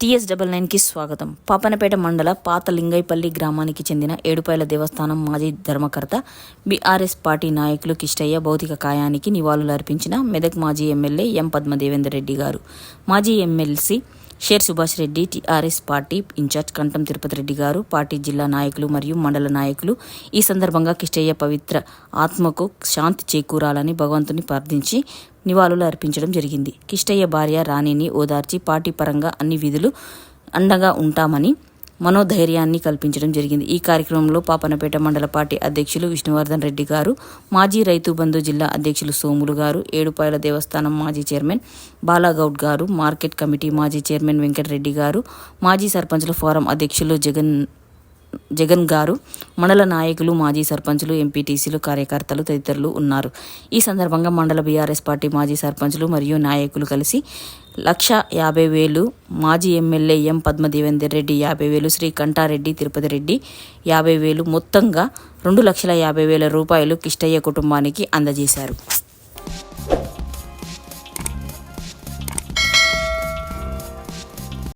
TS double నైన్కి స్వాగతం. పాపనపేట మండల పాత లింగైపల్లి గ్రామానికి చెందిన ఏడుపాయల దేవస్థానం మాజీ ధర్మకర్త బీఆర్ఎస్ పార్టీ నాయకులు కిష్టయ్య భౌతిక కాయానికి నివాళులర్పించిన మెదక్ మాజీ ఎమ్మెల్యే ఎం పద్మదేవేందర్ రెడ్డి గారు. మాజీ MLC Sher Subhash Reddy TRS party incharge Kantham Tirupati Reddy గారు పార్టీ జిల్లా నాయకులు మరియు మండల నాయకులు. ఈ సందర్భంగా కిష్టయ్య పవిత్ర ఆత్మకు శాంతి చేకూరాలని భగవంతుని ప్రార్థించి నివాళులు అర్పించడం జరిగింది. కిష్టయ్య భార్య రాణిని ఓదార్చి పార్టీ పరంగా అన్ని విధులు అండగా ఉంటామని మనోధైర్యాన్ని కల్పించడం జరిగింది. ఈ కార్యక్రమంలో పాపనపేట మండల పార్టీ అధ్యక్షులు విష్ణువర్ధన్ రెడ్డి గారు మాజీ రైతు బంధు జిల్లా అధ్యక్షులు సోములు గారు ఏడుపాయల దేవస్థానం మాజీ చైర్మన్ బాలాగౌడ్ గారు మార్కెట్ కమిటీ మాజీ చైర్మన్ వెంకటరెడ్డి గారు మాజీ సర్పంచుల ఫోరం అధ్యక్షులు జగన్ జగన్ గారు మండల నాయకులు మాజీ సర్పంచులు ఎంపీటీసీలు కార్యకర్తలు తదితరులు ఉన్నారు. ఈ సందర్భంగా మండల బీఆర్ఎస్ పార్టీ మాజీ సర్పంచులు మరియు నాయకులు కలిసి లక్ష యాభై వేలు మాజీ ఎమ్మెల్యే ఎం పద్మదేవేందర్ రెడ్డి యాభై వేలు శ్రీ కంటారెడ్డి తిరుపతి రెడ్డి యాభై వేలు మొత్తంగా రెండు లక్షల యాభై వేల రూపాయలు కిష్టయ్య కుటుంబానికి అందజేశారు.